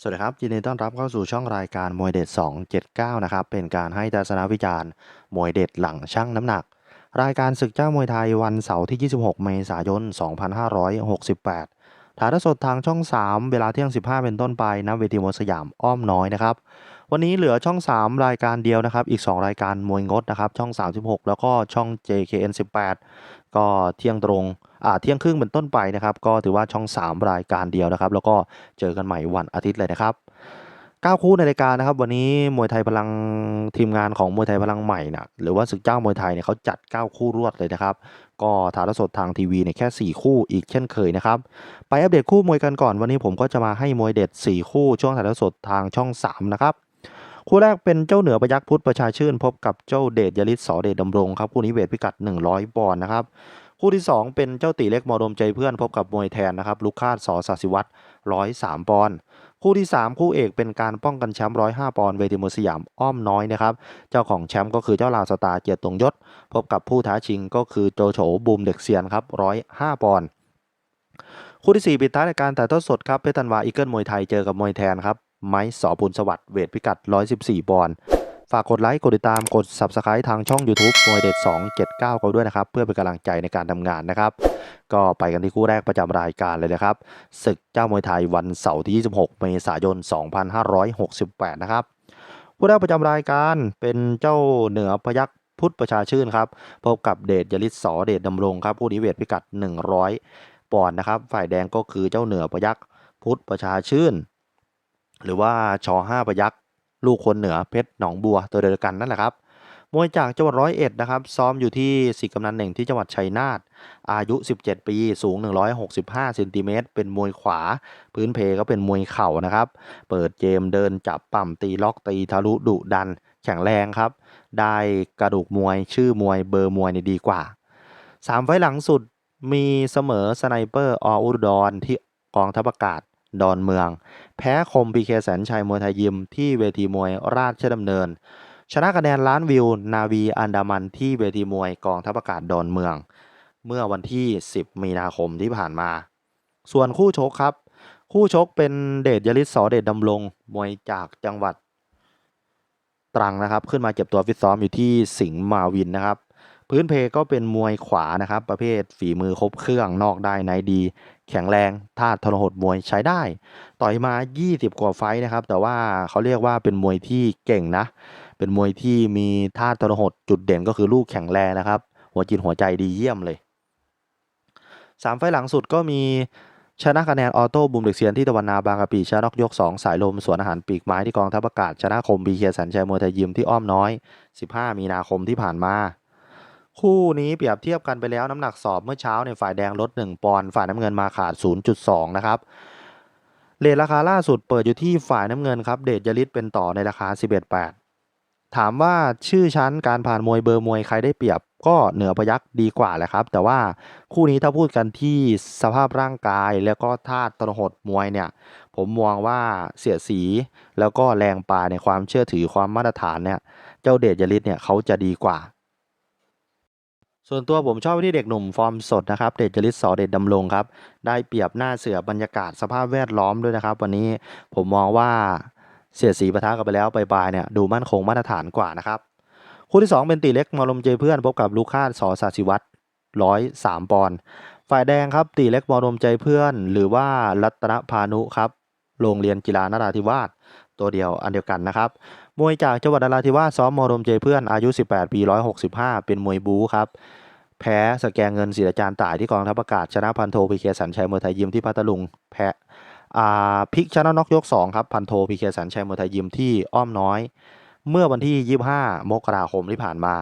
สวัสดีครับ ยินดีต้อนรับเข้าสู่ช่องรายการมวยเด็ด 279 นะครับ เป็นการให้ทัศนวิจารณ์มวยเด็ดหลังชั่งน้ำหนัก รายการศึกเจ้ามวยไทยวันเสาร์ที่ 26 เมษายน 2568 ถ่ายทอดสดทางช่อง 3 เวลาเที่ยง 15 เป็นต้นไปณเวทีมวยสยามอ้อมน้อยนะครับ วันนี้เหลือช่อง 3 รายการเดียวนะครับ อีก 2 รายการมวยงดนะครับ ช่อง 36 แล้วก็ช่อง JKN 18 ก็เที่ยงตรง เที่ยงครึ่งเป็นต้นไปนะครับก็ถือว่าช่อง 3 รายการเดียวนะครับ แล้วก็เจอกันใหม่วันอาทิตย์เลยนะครับ9คู่ในรายการนะครับ วันนี้มวยไทยพลังทีมงานของมวยไทยพลังใหม่นะหรือว่าศึกเจ้ามวยไทยเนี่ยเขาจัด 9 คู่รวดเลยนะครับ ก็ถ่ายทอดสดทางทีวีเนี่ยแค่ 4 คู่อีกเช่นเคยนะครับ ไปอัปเดตคู่มวยกันก่อนวันนี้ผมก็จะมาให้มวยเด็ด 4 คู่ช่วงถ่ายทอดสดทางช่อง 3 นะครับคู่แรกเป็นเจ้าเหนือประยักษ์พุทธประชาชื่น พบกับเจ้าเดชยลิศสอเดชดำรงครับคู่นี้เวทพิกัด 100ปอนด์นะครับ คู่ที่ 2 เป็นเจ้าตีเล็กมอดมใจเพื่อนพบกับมวยแทนนะครับลูกคาดสอสาสิวัตร103ปอนด์คู่ที่ 3 คู่เอกเป็นการป้องกันแชมป์105ปอนด์เวทีมวยสยามอ้อมน้อยนะครับเจ้าของแชมป์ก็คือเจ้าลาวสตาร์เกียรติตรงยศ พบกับผู้ท้าชิงก็คือโจโฉบูมเด็กเซียนครับ105ปอนด์คู่ที่ 4 ปิดท้ายในการถ่ายทอดสดครับเพชรธันวาอีเกิลมวยไทยเจอกับมวยแทนครับไม้สอบุญสวัสดิ์เวทพิกัด 114ปอนด์ ฝากกดไลค์ กดติดตาม กด Subscribe ทางช่อง YouTube มวยเด็ด 279เขาด้วยนะครับ เพื่อเป็นกำลังใจในการทำงานนะครับ ก็ไปกันที่คู่แรกประจำรายการเลยนะครับ ศึกเจ้ามวยไทยวันเสาร์ที่ 26 เมษายน 2568 นะครับคู่แรกประจำรายการเป็นเจ้าเหนือพยักพุทธประชาชื่นครับ พบกับเดชยลิศสอเดชดำรงครับคู่นี้เวทพิกัด 100 ปอนด์นะครับ ฝ่ายแดงก็คือเจ้าเหนือพยักพุทธประชาชื่น หรือว่าชอ5ประยัก ลูกคนเหนือเพชรหนองบัวตัวเดียวกันนั่นแหละครับมวยจากจังหวัดร้อยเอ็ดนะครับ ซ้อมอยู่ที่สิกำนันหนึ่งที่จังหวัดชัยนาทอายุ 17 ปี สูง 165เซนติเมตรเป็นมวยขวา พื้นเพก็เป็นมวยเข่านะครับ เปิดเกมเดินจับปั่มตีล็อกตีทะลุดุดัน แข็งแรงครับ ได้กระดูกมวยชื่อมวยเบอร์มวยนี่ดีกว่า 3 ไฟหลังสุดมีเสมอสไนเปอร์ออุดรที่กองทัพอากาศ ดอนเมือง แพ้คมพีเคแสนชัยมวยไทยยิมที่เวทีมวยราชดำเนิน ชนะคะแนนล้านวิว นาวีอันดามันที่เวทีมวยกองทัพอากาศดอนเมือง เมื่อวันที่ 10 มีนาคมที่ผ่านมา ส่วนคู่ชกครับ คู่ชกเป็นเดชยลิศสอเดชดำรงมวยจากจังหวัดตรังนะครับ ขึ้นมาเก็บตัวฟิตซ้อมอยู่ที่สิงห์มาวินนะครับ พื้นเพก็เป็นมวยขวานะครับ ประเภทฝีมือครบเครื่องนอกได้ในดี แข็งแรงท่าทรหดมวยใช้ได้ ต่อยมา 20 กว่าไฟนะครับ แต่ว่าเขาเรียกว่าเป็นมวยที่เก่งนะ เป็นมวยที่มีท่าทรหดจุดเด่นก็คือลูกแข็งแรงนะครับ หัวจิตหัวใจดีเยี่ยมเลยสามไฟหลังสุดก็มีชนะคะแนนออโต้บุมเด็กเซียนที่ตะวันนาบางกะปิชนะนอกยก 2 สายลมสวนอาหารปีกไม้ที่กองทัพอากาศชนะคมบีเคสันชัยมวยไทยยิมที่อ้อมน้อย 15 มีนาคมที่ผ่านมา คู่นี้เปรียบเทียบกันไปแล้วน้ำหนักสอบเมื่อเช้าในยฝ่ายแดงลด 1 ปอนด์ฝ่ายน้ำเงินมาขาด 0.2 นะครับเรทราคาล่าสุดเปิดอยู่ที่ฝ่ายน้ำเงินครับ เดชยลิศเป็นต่อในราคา 11.8 ถามว่าชื่อชั้นการผ่านมวยเบอร์มวยใครได้เปรียบก็เหนือพยักดีกว่าแหละครับ แต่ว่าคู่นี้ถ้าพูดกันที่สภาพร่างกายแล้วก็ท่าตระหดมวยเนี่ย ผมมองว่าเสียสีแล้วก็แรงปลาในความเชื่อถือความมาตรฐานเนี่ย เจ้าเดชยลิศเนี่ยเขาจะดีกว่า ส่วนตัวผมชอบที่เด็กหนุ่มฟอร์มสดนะครับ เดชยลิศสอเดชดำรงครับ ได้เปรียบหน้าเสือบรรยากาศสภาพแวดล้อมด้วยนะครับ วันนี้ผมมองว่าเสียดสีปะทะกันไปแล้วปลายๆเนี่ยดูมั่นคงมาตรฐานกว่านะครับ คู่ที่ 2 เป็นตีเล็กมอลมเจเพื่อนพบกับลูกคาดสอสาสิวัตรร้อยสามปอนด์ฝ่ายแดงครับตีเล็กมอลมใจเพื่อน หรือว่ารัตนพานุครับโรงเรียนกีฬานราธิวาส ตัวเดียวอันเดียวกันนะครับ มวยจากจังหวัดนราธิวาสซ้อมมอรมเจเพื่อนอายุ 18 ปี 165 เป็นมวยบู๊ครับ แพ้สแกงเงินศิลาจารย์ต่ายที่กองทัพอากาศ ชนะพันโทพีเคสันชัยมวยไทยยิมที่พัทลุง แพ้อ่าพลิกชนะน็อกยก 2 ครับ พันโทพีเคสันชัยมวยไทยยิมที่อ้อมน้อย เมื่อวันที่ 25 มกราคมที่ผ่านมา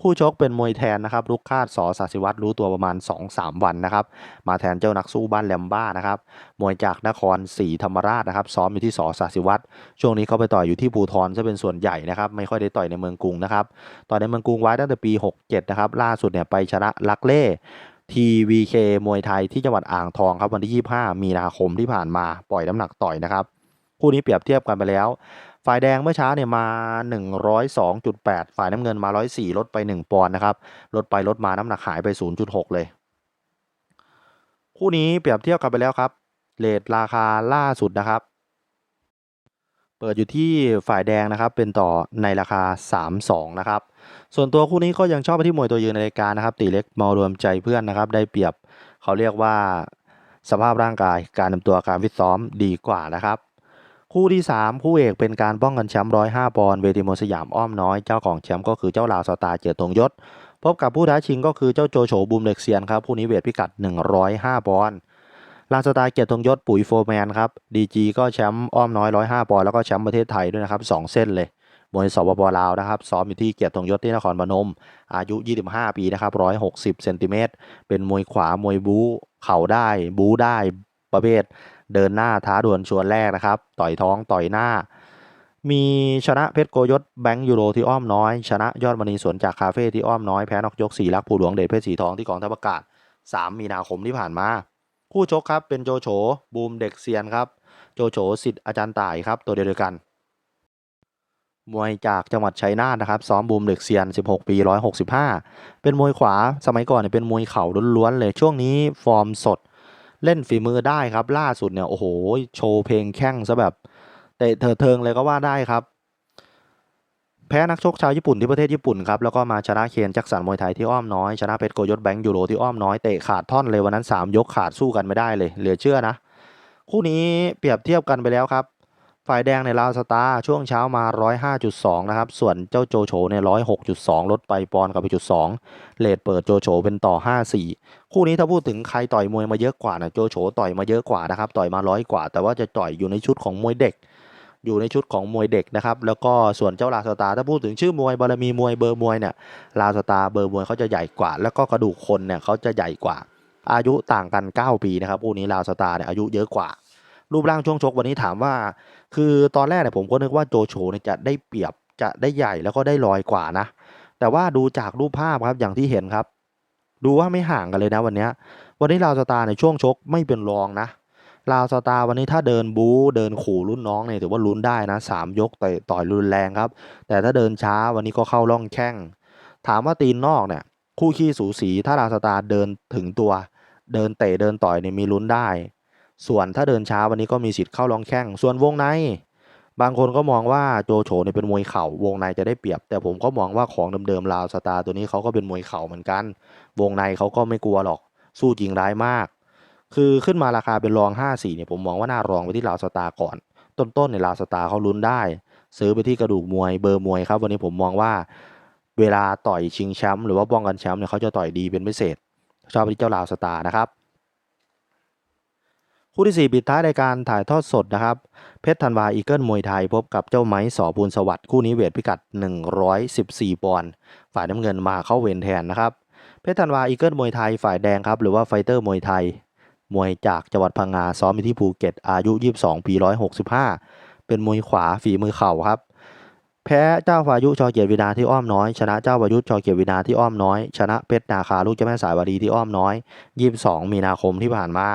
คู่ชกเป็นมวยแทนนะครับลูกคาดสอสาสิวัตรรู้ตัวประมาณ 2-3 วันนะครับ มาแทนเจ้านักสู้บ้านแลมบ้านะครับมวยจากนครศรีธรรมราชนะครับ ซ้อมอยู่ที่สอสาสิวัตรช่วงนี้เขาไปต่อยอยู่ที่ภูทรจะเป็นส่วนใหญ่นะครับ ไม่ค่อยได้ต่อยในเมืองกรุงนะครับต่อยในเมืองกรุงไว้ตั้งแต่ปี 67 นะครับ ล่าสุดเนี่ยไปชนะลักเล่ TVK มวยไทยที่จังหวัดอ่างทองครับวันที่ 25 มีนาคมที่ผ่านมาปล่อยน้ำหนักต่อยนะครับคู่นี้เปรียบเทียบกันไปแล้ว ฝ่ายแดงเมื่อเช้าเนี่ยมา 102.8 ฝ่ายน้ำเงินมา 104 ลดไป 1 ปอนด์นะครับ ลดไปลดมาน้ำหนักหายไป 0.6 เลย คู่นี้เปรียบเทียบกันไปแล้วครับเรทราคาล่าสุดนะครับ เปิดอยู่ที่ฝ่ายแดงนะครับ เป็นต่อในราคา 3-2 นะครับ ส่วนตัวคู่นี้ก็ยังชอบไปที่มวยตัวยืนในรายการนะครับ ตีเล็กมารวมใจเพื่อนนะครับ ได้เปรียบเขาเรียกว่าสภาพร่างกายการนำตัวการฟิตซ้อมดีกว่านะครับ คู่ที่ 3 คู่เอกเป็นการป้องกันแชมป์105ปอนด์เวทีมวยสยามอ้อมน้อย เจ้าของแชมป์ก็คือเจ้าลาวสตาร์เกียรติตรงยศ พบกับผู้ท้าชิงก็คือเจ้าโจโฉบูมเด็กเซียนครับคู่นี้เวทพิกัด 105 ปอนด์ลาวสตาร์เกียรติตรงยศปุ๋ยโฟร์แมนครับดีจีก็แชมป์อ้อมน้อย105ปอนด์แล้วก็แชมป์ประเทศไทยด้วยนะครับ2เส้นเลยมวยสปปลาวนะครับซ้อมอยู่ที่เกียรติตรงยศที่นครพนม อายุ 25 ปีนะครับ160เซนติเมตรเป็นมวยขวามวยบู๊เข่าได้บู๊ได้ประเภท เดินหน้าท้าดวลชวนแรกนะครับ ต่อยท้องต่อยหน้า มีชนะเพชรโกยศแบงค์ยูโรที่อ้อมน้อย ชนะยอดมณีสวนจากคาเฟ่ที่อ้อมน้อยแพ้นอกยกสี่ลักผู้หลวงเดชเพชรสีทองที่กองทัพอากาศ 3 มีนาคมที่ผ่านมา คู่ชกครับเป็นโจโฉบูมเด็กเซียนครับโจโฉสิทธิ์อาจารย์ต่ายครับตัวเดียวกันมวยจากจังหวัดชัยนาทนะครับ ซ้อมบูมเด็กเซียน 16 ปี 165 เป็นมวยขวา สมัยก่อนเนี่ยเป็นมวยเข่าล้วนๆเลย ช่วงนี้ฟอร์มสด เล่นฝีมือได้ครับ ล่าสุดเนี่ยโอ้โหโชว์เพลงแข้งซะแบบเตะเถิดเทิงเลยก็ว่าได้ครับ แพ้นักชกชาวญี่ปุ่นที่ประเทศญี่ปุ่นครับแล้วก็มาชนะเคนจักสันมวยไทยที่อ้อมน้อยชนะเพชรโกยศแบงค์ยูโรที่อ้อมน้อยเตะขาดท่อนเลยวันนั้น 3 ยกขาดสู้กันไม่ได้เลยเหลือเชื่อนะ คู่นี้เปรียบเทียบกันไปแล้วครับ ฝ่ายแดงในลาวสตาร์ช่วงเช้ามา 105.2 นะครับ ส่วนเจ้าโจโฉใน106.2 ลดไปปอนกับไปจุด2เลทเปิดโจโฉเป็นต่อ 54 คู่นี้ถ้าพูดถึงใครต่อยมวยมาเยอะกว่านะโจโฉต่อยมาเยอะกว่านะครับ ต่อยมาร้อยกว่า แต่ว่าจะต่อยอยู่ในชุดของมวยเด็ก อยู่ในชุดของมวยเด็กนะครับ แล้วก็ส่วนเจ้าลาสตาร์ถ้าพูดถึงชื่อมวยบารมีมวยเบอร์มวยเนี่ยลาสตาร์เบอร์มวยเขาจะใหญ่กว่า แล้วก็กระดูกคนเนี่ยเขาจะใหญ่กว่า อายุต่างกัน 9 ปีนะครับคู่นี้ลาสตาร์เนี่ยอายุเยอะกว่า รูปร่างช่วงชกวันนี้ถามว่า คือตอนแรกเนี่ยผมก็นึกว่าโจโฉเนี่ยจะได้เปรียบจะได้ใหญ่แล้วก็ได้ลอยกว่านะ แต่ว่าดูจากรูปภาพครับอย่างที่เห็นครับ ดูว่าไม่ห่างกันเลยนะวันนี้ วันนี้ลาวสตาร์ในช่วงชกไม่เป็นรองนะลาวสตาร์วันนี้ถ้าเดินบู๊เดินขู่รุ่นน้องเนี่ยถือว่าลุ้นได้นะสามยกต่อยต่อยรุนแรงครับ แต่ถ้าเดินช้าวันนี้ก็เข้าร่องแข้ง ถามว่าตีนนอกเนี่ย คู่ขี้สูสีถ้าลาวสตาร์เดินถึงตัว เดินเตะเดินต่อยเนี่ยมีลุ้นได้ ส่วนถ้าเดินช้าวันนี้ก็มีสิทธิ์เข้ารองแข้ง ส่วนวงใน บางคนก็มองว่าโจโฉเนี่ยเป็นมวยเข่าวงในจะได้เปรียบ แต่ผมก็มองว่าของเดิมๆลาวสตาร์ตัวนี้เขาก็เป็นมวยเข่าเหมือนกัน วงในเขาก็ไม่กลัวหรอก สู้จริงร้ายมาก คือขึ้นมาราคาเป็นรอง 5-4เนี่ยผมมองว่าน่ารองไปที่ลาวสตาร์ก่อน ต้นๆในลาวสตาร์เขาลุ้นได้ ซื้อไปที่กระดูกมวยเบอร์มวยครับ วันนี้ผมมองว่าเวลาต่อยชิงแชมป์หรือว่าป้องกันแชมป์เนี่ยเขาจะต่อยดีเป็นพิเศษ ชอบไปที่เจ้าลาวสตาร์นะครับ คู่ที่ 4 ปิดท้ายรายการถ่ายทอดสดนะครับ เพชรธันวาอีเกิลมวยไทยพบกับเจ้าไม้สอบูลสวัสดิ์คู่นี้เวทพิกัด 114 ปอนด์ฝ่ายน้ำเงินมาเข้าเวรแทนนะครับ เพชรธันวาอีเกิลมวยไทยฝ่ายแดงครับ หรือว่าไฟเตอร์มวยไทย มวยจากจังหวัดพังงาซ้อมอยู่ที่ภูเก็ตอายุ 22 ปี 165 เป็นมวยขวาฝีมือเข่าครับ แพ้เจ้าพายุชอเกียรติวินาที่อ้อมน้อย ชนะเจ้าพายุชอเกียรติวินาที่อ้อมน้อย ชนะเพชรนาคาลูกเจ้าแม่สายวดีที่อ้อมน้อย 22 มีนาคมที่ผ่านมา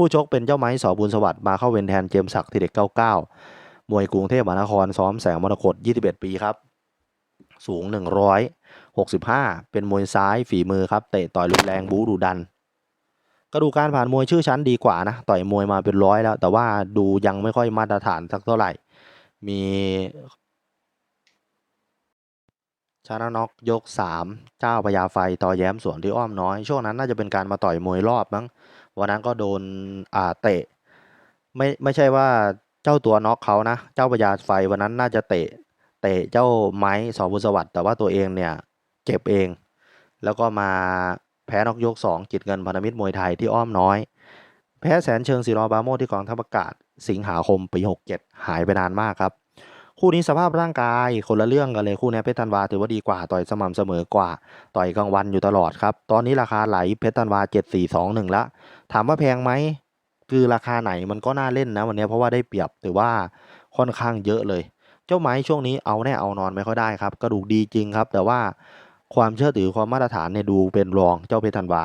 คู่ชกเป็นเจ้าไม้สอบุญสวัสดิ์มาเข้าเวนแทนเจมส์ศักดิ์ที่เด็ก99 มวยกรุงเทพมหานครซ้อมแสงมรกต21 ปีครับ สูง 165 เป็นมวยซ้ายฝีมือครับ เตะต่อยรุนแรงบูดุดันกระดูกการผ่านมวยชื่อชั้นดีกว่านะ ต่อยมวยมาเป็นร้อยแล้ว แต่ว่าดูยังไม่ค่อยมาตรฐานสักเท่าไหร่ มีชนะน็อกยก 3 เจ้าพญาไฟต่อแย้มสวนที่อ้อมน้อย ช่วงนั้นน่าจะเป็นการมาต่อยมวยรอบมั้ง วันนั้นก็โดนอ่าเตะ ไม่ไม่ใช่ว่าเจ้าตัวน็อกเขานะ เจ้าพญาไฟวันนั้นน่าจะเตะ เตะเจ้าไม้สอบุญสวัสดิ์แต่ว่าตัวเองเนี่ยเจ็บเอง แล้วก็มาแพ้นอกยก 2 จิตเงินพันธมิตรมวยไทยที่อ้อมน้อย แพ้แสนเชิงศิรอบาโมที่กองทัพอากาศ สิงหาคมปี67 หายไปนานมากครับ คู่นี้สภาพร่างกายคนละเรื่องกันเลยคู่นี้เพชรธันวาถือว่าดีกว่าต่อยสม่ำเสมอกว่า ต่อยกลางวันอยู่ตลอดครับ ตอนนี้ราคาไหลเพชรธันวา 7421ละ ถามว่าแพงไหมคือราคาไหนมันก็น่าเล่นนะวันนี้เพราะว่าได้เปรียบถือว่าค่อนข้างเยอะเลย เจ้าไม้ช่วงนี้เอาแน่เอานอนไม่ค่อยได้ครับ กระดูกดีจริงครับ แต่ว่าความเชื่อถือความมาตรฐานเนี่ยดูเป็นรองเจ้าเพชรธันวา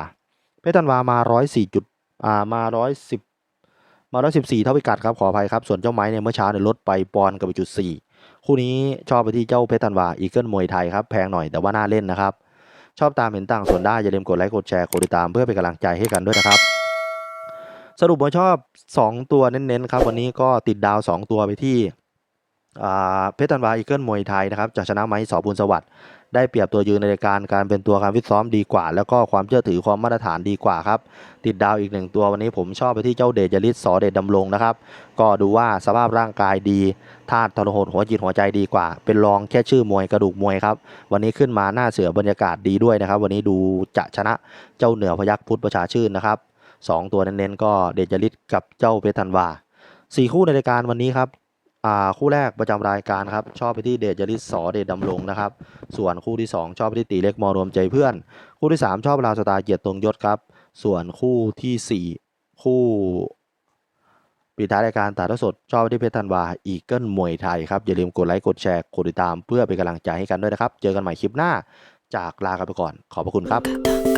เพชรธันวามาร้อยสี่จุดอ่ามาร้อยสิบมาร้อยสิบสี่เท่าพิกัดครับขออภัยครับส่วนเจ้าไม้เนี่ยเมื่อเช้าเนี่ยลดไปปอนกับไปจุดสี่คู่นี้ชอบไปที่เจ้าเพชรธันวาอีเกิลมวยไทยครับแพงหน่อยแต่ว่าน่าเล่นนะครับชอบตามเห็นต่างส่วนได้อย่าลืมกดไลค์กดแชร์กดติดตามเพื่อเป็นกำลังใจให้กันด้วยนะครับ สรุปผมชอบ 2 ตัวเน้นๆครับ วันนี้ก็ติดดาว 2 ตัวไปที่เพชรธันวาอีเกิลมวยไทยนะครับจะชนะไหมสอบุญสวัสดิ์ได้เปรียบตัวยืนในรายการการเป็นตัวการฟิตซ้อมดีกว่า แล้วก็ความเชื่อถือความมาตรฐานดีกว่าครับ ติดดาวอีกหนึ่งตัววันนี้ผมชอบไปที่เจ้าเดชยฤทธิ์สอเดชดำรงนะครับ ก็ดูว่าสภาพร่างกายดีธาตุทรหดหัวจิตหัวใจดีกว่า เป็นรองแค่ชื่อมวยกระดูกมวยครับ วันนี้ขึ้นมาหน้าเสือบรรยากาศดีด้วยนะครับ วันนี้ดูจะชนะเจ้าเหนือพยักพุทธประชาชื่นนะครับ สองตัวเน้นๆก็เดชยฤทธิ์กับเจ้าเพชรธันวาสี่คู่ในรายการวันนี้ครับอ่าคู่แรกประจำรายการครับชอบไปที่เดชยฤทธิ์สอเดชดำรงนะครับ ส่วนคู่ที่สองชอบไปที่ตีเล็กมอรวมใจเพื่อน คู่ที่สามชอบราวสตาเกียรติตรงยศครับ ส่วนคู่ที่สี่คู่ปิดท้ายรายการถ่าทอดสด ชอบไปที่เพชรธันวาอีเกิลมวยไทยครับ อย่าลืมกดไลค์กดแชร์กดติดตามเพื่อเป็นกำลังใจให้กันด้วยนะครับ เจอกันใหม่คลิปหน้าจากลากันไปก่อน ขอบพระคุณครับ